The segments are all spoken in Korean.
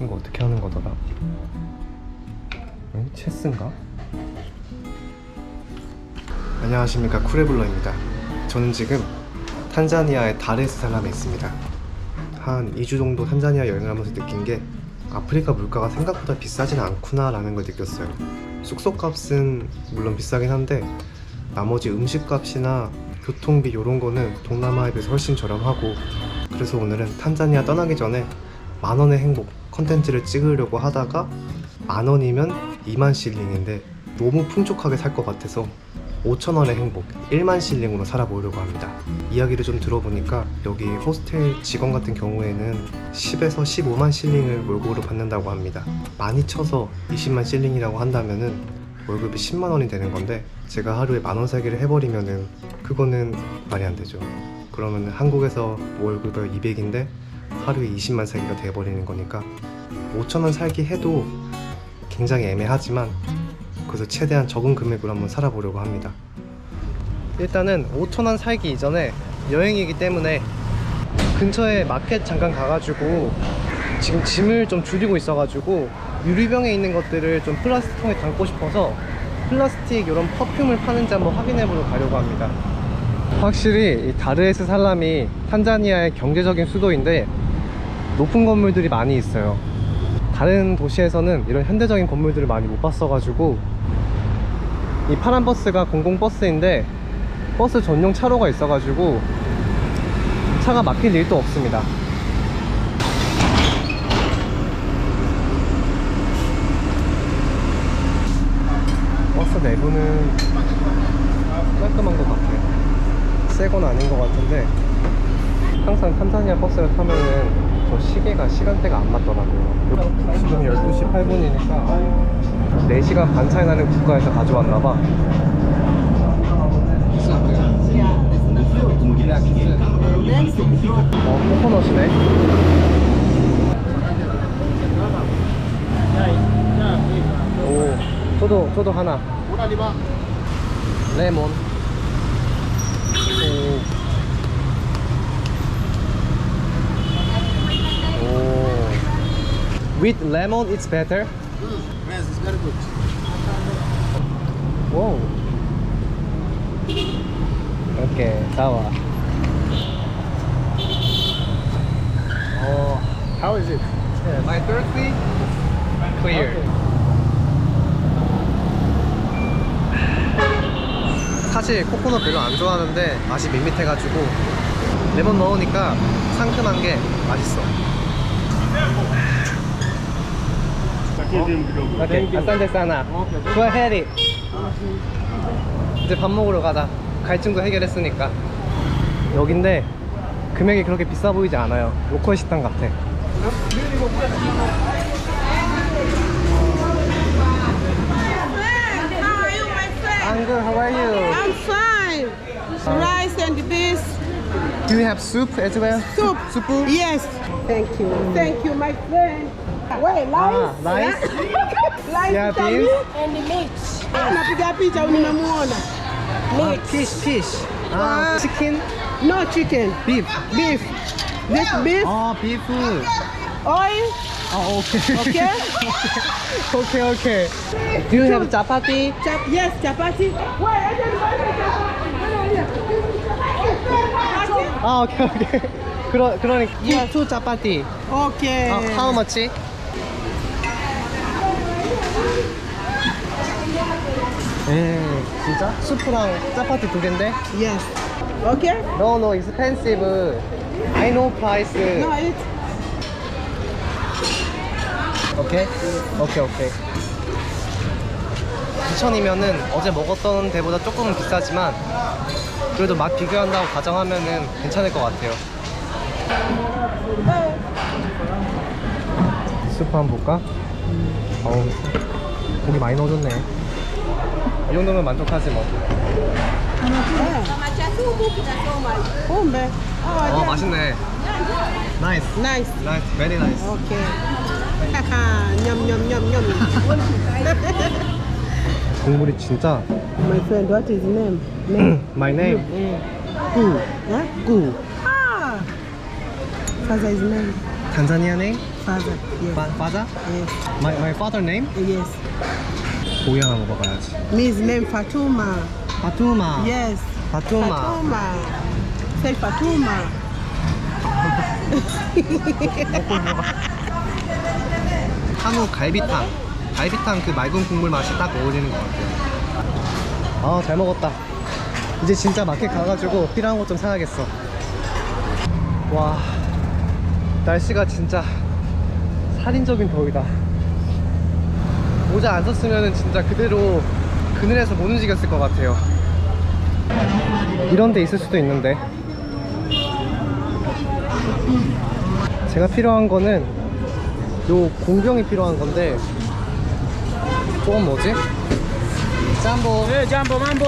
이거 어떻게 하는 거더라? 응? 체스인가? 안녕하십니까 쿠레블러입니다. 저는 지금 탄자니아의 다레스 살람에 있습니다. 한 2주 정도 탄자니아 여행을 하면서 느낀 게 아프리카 물가가 생각보다 비싸진 않구나 라는 걸 느꼈어요. 숙소값은 물론 비싸긴 한데 나머지 음식값이나 교통비 이런 거는 동남아에 비해서 훨씬 저렴하고 그래서 오늘은 탄자니아 떠나기 전에 만 원의 행복 컨텐츠를 찍으려고 하다가 만 원이면 2만 실링인데 너무 풍족하게 살 것 같아서 5천 원의 행복 1만 실링으로 살아보려고 합니다. 이야기를 좀 들어보니까 여기 호스텔 직원 같은 경우에는 10에서 15만 실링을 월급으로 받는다고 합니다. 많이 쳐서 20만 실링이라고 한다면은 월급이 10만 원이 되는 건데 제가 하루에 만원 살기를 해버리면은 그거는 말이 안 되죠. 그러면 한국에서 월급이 200인데 하루에 20만 살기가 돼버리는 거니까 5천 원 살기 해도 굉장히 애매하지만 그래서 최대한 적은 금액으로 한번 살아보려고 합니다. 일단은 5천 원 살기 이전에 여행이기 때문에 근처에 마켓 잠깐 가가지고 지금 짐을 좀 줄이고 있어가지고 유리병에 있는 것들을 좀 플라스틱 통에 담고 싶어서 플라스틱 이런 퍼퓸을 파는지 한번 확인해보러 가려고 합니다. 확실히 이 다르에스 살람이 탄자니아의 경제적인 수도인데 높은 건물들이 많이 있어요. 다른 도시에서는 이런 현대적인 건물들을 많이 못 봤어가지고 이 파란 버스가 공공버스인데 버스 전용 차로가 있어가지고 차가 막힐 일도 없습니다. 버스 내부는 깔끔한 것 같아요. 새 건 아닌 것 같은데 항상 탄자니아 버스를 타면은 저 시계가 시간대가 안 맞더라고요. 지금 12시 8분이니까 4시간 반 차이 나는 국가에서 가져왔나 봐. 어, 코코넛이네. 오, 저도, 저도 하나. 레몬. 오. 오. With lemon it's better. Yes, it's very good. Wow. 오케이, 나와. 어, How is it? yeah, my thirsty clear. 사실 코코넛 별로 안 좋아하는데 맛이 밋밋해가지고 레몬 넣으니까 상큼한 게 맛있어. 오케이, 아산데 사나. Go ahead it. 이제 밥 먹으러 가자. 갈증도 해결했으니까. 여긴데 금액이 그렇게 비싸 보이지 않아요. 로컬 식당 같아. I'm good. How are you? I'm fine. Rice and beans Do you have soup as well? soup. Soup? Yes. Thank you. Thank you, my friend. Wait, Ah, lice? lice. Lice Yeah, vitamin beans. and the meat. Napiga picha nimemuona. Ah, fish, fish. Ah, Ah. chicken, No chicken. beef. Beef. This beef, Oh, beef. oil. Oh, okay. Okay. okay, okay. Do you have chapati? Chap yes, chapati. Wait, I didn't buy the chapati. 아, 오케이, 오케이. 그러, 그러니까 Yes. 투 짜파티. Okay. 아, how much? 에 진짜? 수프랑 짜파티 두 개인데? Yes. Okay. No, no, expensive. I know price. No, it. 오케이? 오케이, 오케이. 2천이면은 어제 먹었던 데보다 조금은 비싸지만 그래도 맛 비교한다고 가정하면은 괜찮을 것 같아요. 스프 한번 볼까? 어우, 고기 많이 넣어줬네. 이 정도면 만족하지 뭐. Kumbe. 어, 맛있네. 나이스. Nice. 나이스. 베리 나이스. Nyum nyum nyum. 국물이 진짜 My friend, what is name? Name. My name Eh. 구. Huh? 구. Ah. Father is name. Tanzania name? Father. Yes. Fa- father? Yes. My, my father name? Yes. 고기 하나 먹어봐야지. Me's name Fatuma. 파투마. Yes. 파투마. Fatuma. Say Fatuma. 한우 갈비탕. 갈비탕 그 맑은 국물 맛이 딱 어울리는 것 같아요. 아, 잘 먹었다. 이제 진짜 마켓 가가지고 필요한 것 좀 사야겠어. 와, 날씨가 진짜 살인적인 더위다. 모자 안 썼으면 진짜 그대로 그늘에서 못 움직였을 것 같아요. 이런 데 있을 수도 있는데. 제가 필요한 거는 요 공병이 필요한 건데 조금 뭐지? 짬보 Eh, jambo mambo.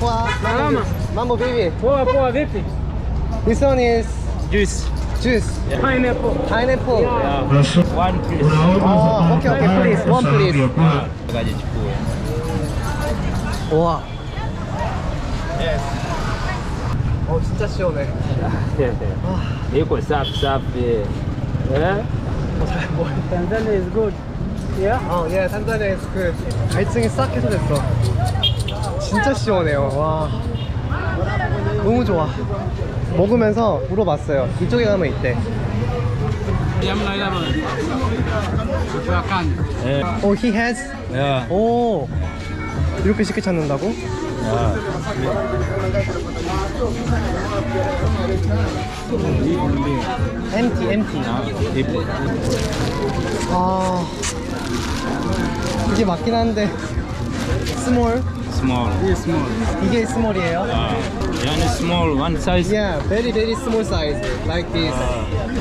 와 Salama. mambo baby Poa poa vipi? This one is Juice. Juice Pineapple. pineapple One please. 아 오케이 오케이 please one please Kaja chukue. 와어 진짜 시원해 Iko safi safi. Eh? Tanzania is good. Yeah? 어 예 탄자니아에서 그 갈증이 싹 해소됐어 진짜 시원해요 와 너무 좋아 먹으면서 물어봤어요 이쪽에 가면 있대. Eh. 오 he has. 오 이렇게 쉽게 찾는다고? empty empty. 아 이게 맞긴 한데 small Small. This small. 이게 small이에요? Ah. Yani small one size. Yeah, very very small size like this.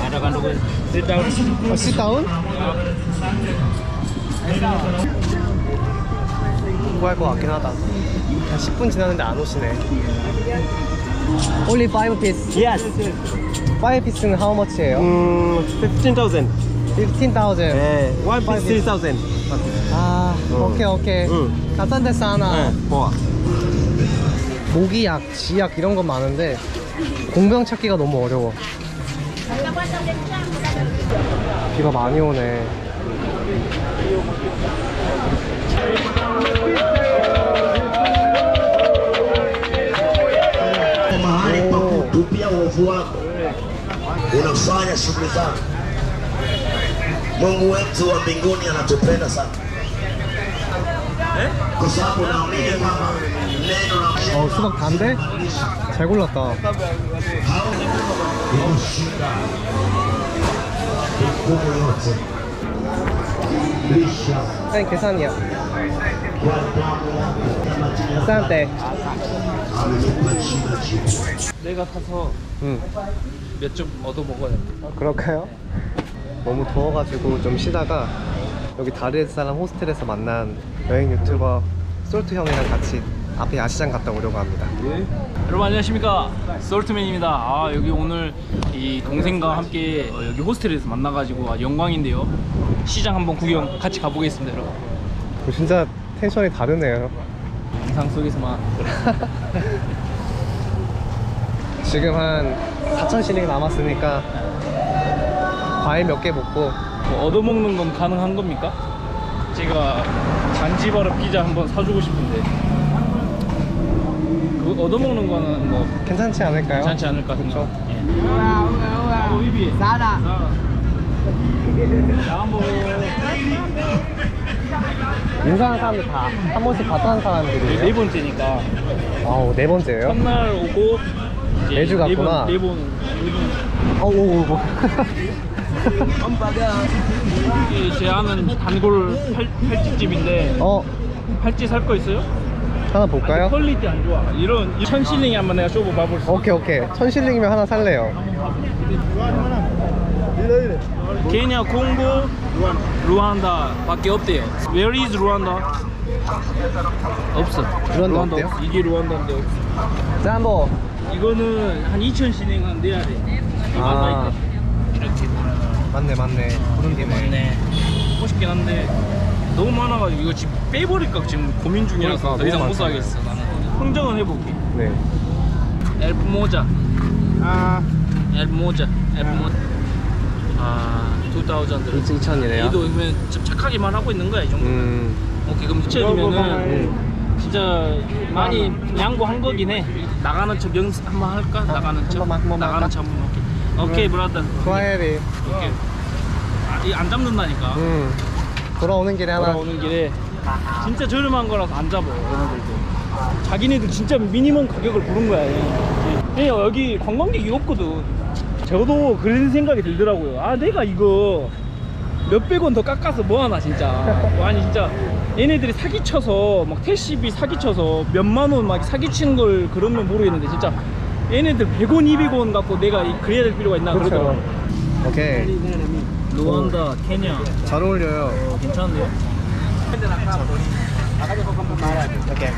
Ada kan tu. Sit down. 어, sit down? 공부할 것 같긴 하다. 한 10분 지났는데 안 오시네. Only 5 piece. Yes. 5 piece는 how much예요? Mm, 15,000. 15,000. Eh, one Five piece is- 3,000. 아, 오케이 오케이. 응. 가산데스 하나. Eh, four. 모기약, 지약 이런 건 많은데 공병 찾기가 너무 어려워. 비가 많이 오네. kutupia uovu wako, unafanya shughuli zako. Mungu wetu wa mbinguni anatupenda sana, kwa sababu naamini kwamba 어, 수박 단데? 잘 골랐다. majina yako 싼데. 내가 사서 응. 몇 점 얻어 먹어야 돼. 그럴까요? 너무 더워가지고 좀 쉬다가 여기 다르에스사람 호스텔에서 만난 여행 유튜버 솔트 형이랑 같이 앞에 야시장 갔다 오려고 합니다. 여러분 안녕하십니까? 솔트맨입니다. 아 여기 오늘 이 동생과 함께 어, 여기 호스텔에서 만나가지고 아주 영광인데요. 시장 한번 구경 같이 가보겠습니다 여러분. 진짜 텐션이 다르네요. 영상 속에서만. 지금 한 4천 실링 남았으니까 과일 몇 개 먹고. 뭐 얻어먹는 건 가능한 겁니까? 제가 잔지바르 피자 한번 사주고 싶은데. 그 얻어먹는 거는 뭐 괜찮지 않을까요? 괜찮지 않을까 생각 그쵸? 예. 오 이비 Zara. 야뭐 인사하는 사람들 다 한 번씩 봤던 네 사람들이에요. 번째니까 아우 네 번째예요? 첫날 오고 이제 매주 네 갔구나. 번, 네 번, 네 번. 어, 오, 오, 뭐. 여기 제 아는 단골 팔, 팔찌집인데 어, 팔찌 살 거 있어요? 하나 볼까요? 퀄리티 안 좋아 이런 천 실링이 한번 내가 쇼부 봐볼 수 오케이, 오케이. 천 실링이면 하나 살래요. 케냐, 콩고, 루안다 밖에 없대요 Where is 루안다? 없어 루안다 없대요? 없어. 이게 루안다인데 없어 짬보. 이거는 한 2천 실링은 내야 돼 아. 이렇게 맞네, 맞네. 부른 김에. 맞네 싶긴 한데 너무 많아가지고 이거 지금 빼버릴까 지금 고민 중이라서 그러니까, 더 이상 너무 못 많잖아요. 사겠어 나는 흥정은 해볼게 네. 엘프 모자 아 엘프 모자 엘프 모자 아 2,000. 2,000이네요. 얘도 그러면 좀 착하게만 하고 있는 거야 이 정도. 음. 오케이 그럼 채워주면은 진짜 많이 양보한 거긴 해. 나가는 척 연습 한번 할까? 나가는 척. 번만, 한 번만 나가는 할까? 척 한번 오케이. 오케이 브라더. 좋아해리. 오케이. 아, 이안 잡는다니까. 음. 돌아오는 길에 하나. 돌아오는 길에 진짜 저렴한 거라서 안 잡아 얘네들도. 자기네들 진짜 미니멈 가격을 부른 거야. 얘. 얘 여기 관광객이 없거든. 저도 그런 생각이 들더라고요. 아 내가 이거 몇백 원 더 깎아서 뭐하나 진짜. 아니 진짜 얘네들이 사기쳐서 막 택시비 사기쳐서 몇만 원 막 사기치는 걸 그러면 모르겠는데 진짜 얘네들 100원 200원 갖고 내가 이- 그래야 될 필요가 있나 그렇죠. 그러더라고. 오케이. 루안다, 케냐. 잘 어울려요. 어, 괜찮은데요? 오케이.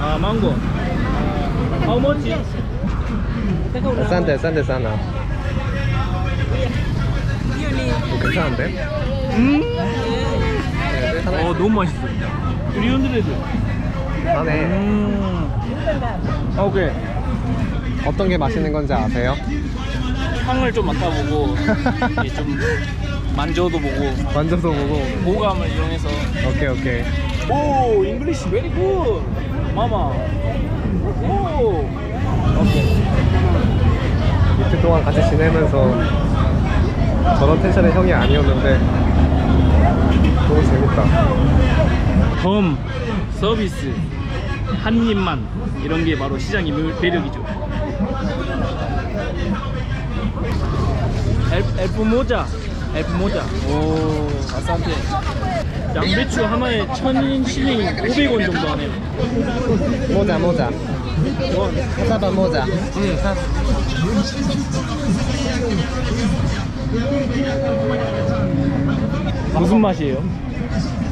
아 망고. How much? 싼데 싼데 싸나. 어, 괜찮은데? 음? 어 너무 맛있어. 300. 싸네. 음. 오케이. 어떤 게 맛있는 건지 아세요? 향을 좀 맡아보고 이게 좀 만져도 보고 만져서 보고. 모감을 이용해서. 오케이 오케이. 오, 잉글리시 베리 굿. 마마. 오. 오케이. 이틀 동안 같이 지내면서 저런 텐션의 형이 아니었는데 너무 재밌다. 덤, 서비스, 한 입만 이런 게 바로 시장의 매- 매력이죠. 엘, 엘프 모자, 엘프 모자. 오, 아싸한테. 양배추 하나에 천 실링 500원 정도 하네요. 모자 모자. 원. 사자반 모자. 응, 사. 무슨 맛이에요?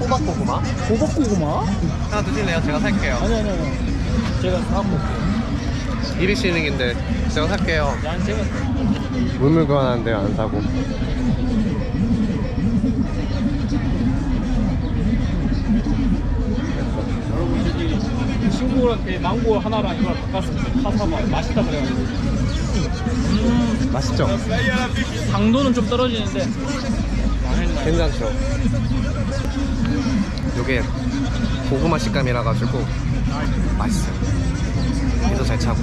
호박고구마. 호박고구마? 하나 드실래요? 제가 살게요. 아니 아니 아니. 제가 사먹고. 200실링인데 제가 살게요. 난 제가 물물 교환하는데 안 사고. 친구한테 망고 하나랑 이걸 바꿨습니다. 파사바 맛있다 그래가지고. 음, 맛있죠? 당도는 좀 떨어지는데. 괜찮죠? 요게 고구마 식감이라 가지고 맛있어요. 이도 잘 차고.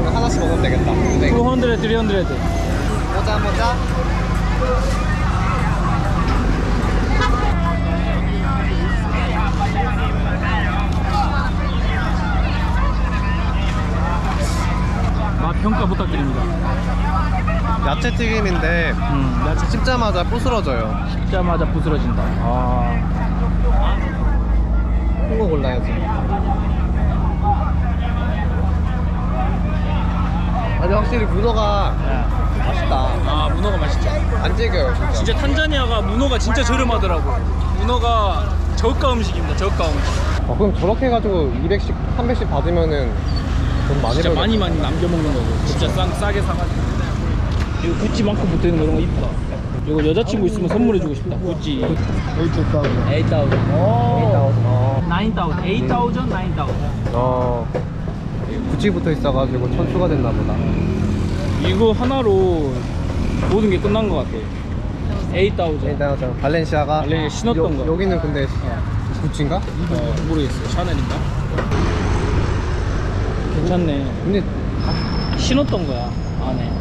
이거 하나씩 먹으면 되겠다. 네. 200, 300. 모자 모자. 맛 평가 부탁드립니다. 야채 튀김인데 음, 나 진짜 씹자마자 부스러져요. 씹자마자 부스러진다. 아, 큰거 골라야지. 아니 확실히 문어가 네. 맛있다. 아 문어가 맛있죠. 안 질겨요 진짜. 진짜 탄자니아가 문어가 진짜 저렴하더라고. 문어가 저가 음식입니다. 저가 음식. 어, 그럼 저렇게 해가지고 200씩, 300씩 받으면은 돈 많이 진짜 벌겠다. 많이 많이 남겨 먹는 거고. 진짜 싸, 싸게 사가지고. 이거 구찌 만큼 붙어있는 거 이런 거 이쁘다. 이거 여자친구 있으면 선물해주고 싶다. 구찌. 8,000. 8,000. 어. 9,000. 8,000. 9,000. 어. 구찌 붙어 있어가지고 천수가 됐나 보다. 이거 하나로 모든 게 끝난 것 같아. 8,000. 일단 저 발렌시아가 발렌시아 신었던 거. 여기는 근데 구찌인가? 어, 모르겠어요. 샤넬인가? 괜찮네. 근데 신었던 거야 안에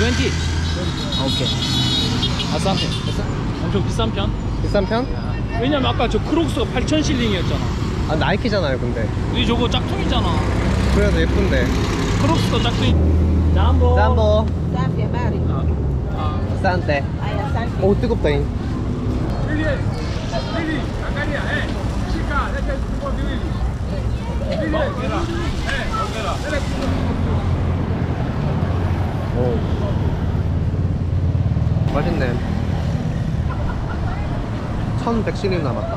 20 오케이 아싼 편 엄청 비싼 편 비싼 편? 왜냐면 아까 저 크록스가 8천 실링이었잖아 아 나이키잖아요 근데. 우리 저거 짝퉁이잖아 그래도 예쁜데. 크록스도 짝퉁이 잠보 Mari. 아, 아, 싼데. Aí a Safia. 오 뜨겁다 잉. 오. 맛있네. 1100실링 남았다.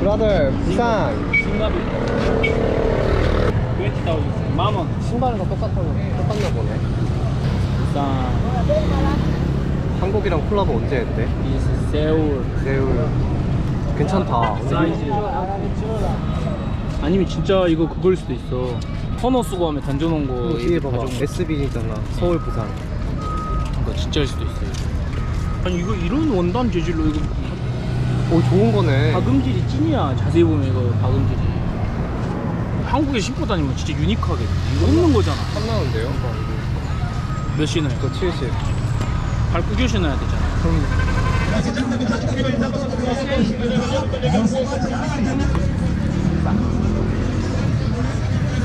브라더, 부산. 신나비 20,000 만원 신발은 똑같아, 똑같나 보네. 비싼 한국이랑 콜라보 언제 했대? 이 세울 새우. 괜찮다. 사이즈 아니면 진짜 이거 그걸 수도 있어 터너 쓰고 하면 던져놓은 거 어, 뒤에 봐봐 가져온 거. SB잖아 서울 부산 그거 진짜일 수도 있어요 아니 이거 이런 원단 재질로 이거 오 좋은 거네. 박음질이 찐이야. 자세히 보면 이거 박음질이. 한국에 신고 다니면 진짜 유니크하게 이거 없는 거잖아. 탐나는데요? 몇 신어요? 이거 70 발 구겨 신어야 되잖아.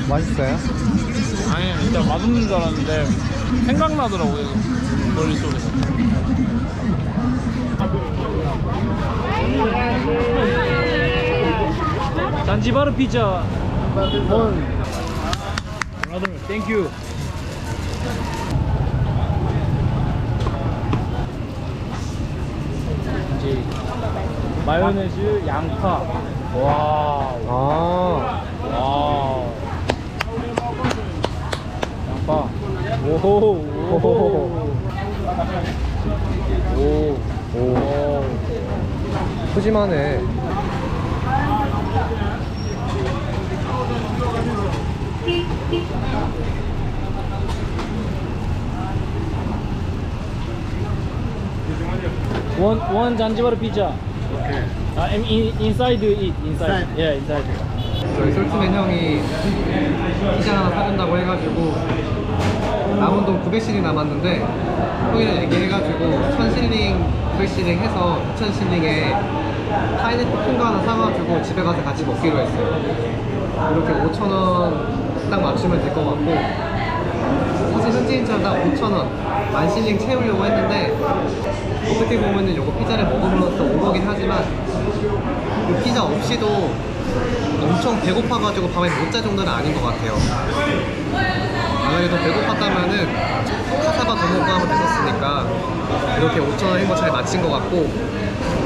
맛있어요? 아니 진짜 맛없는 줄 알았는데 생각나더라고요 머릿속에서 잔지바르 피자 원 브라더 땡큐 이제 마요네즈 양파 와아 와우. 양파. 오호. 오호. 오. 오. 푸짐하네 One one Zanzibar pizza. Okay. Uh, in, inside it inside. Yeah, inside. 저희 솔트맨 형이 피자 하나 사준다고 해가지고 남은 돈 900실링 남았는데 형이랑 얘기해가지고 1000실링 900실링 해서 2000실링에 파인애플 큰 거 하나 사가지고 집에 가서 같이 먹기로 했어요. 이렇게 5,000원 딱 맞추면 될 것 같고 사실 현지인처럼 딱 5,000원 만 실링 채우려고 했는데 어떻게 보면은 이거 피자를 먹음으로써 오버긴 하지만 이 피자 없이도 엄청 배고파가지고 밤에 못 잘 정도는 아닌 것 같아요. 만약에 더 배고팠다면은 카사바 더 먹고 하면 됐었으니까 이렇게 5천원 행보 잘 마친 것 같고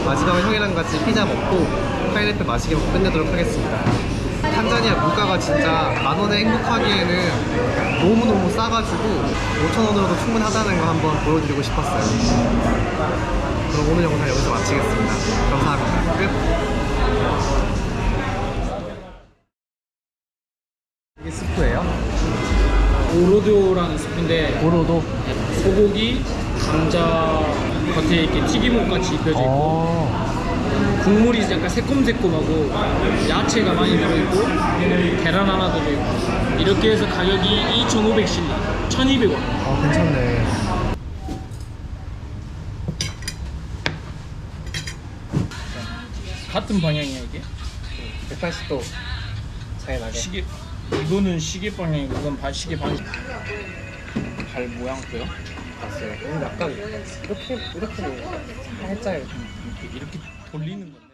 마지막에 형이랑 같이 피자 먹고 파인애플 마시게 먹고 끝내도록 하겠습니다. 탄자니아 물가가 진짜 만 원에 행복하기에는 너무너무 싸가지고 5천원으로도 충분하다는 거 한번 보여드리고 싶었어요. 그럼 오늘 영상 여기서 마치겠습니다. 감사합니다. 끝. 오로도라는 스프인데 오로도? 소고기, 감자 겉에 이렇게 튀김옷 같이 입혀져 있고 어. 국물이 약간 새콤새콤하고 야채가 많이 들어있고 계란 하나 들어있고 이렇게 해서 가격이 2,500실리 1,200원 아 괜찮네. 같은 방향이야 이게 180도 차이 나게. 시계 이거는 시계 방향이고 이건 반 시계 방향 발 모양 보여? 봤어요. 약간 이렇게 이렇게 살짝 이렇게, 이렇게 돌리는 건데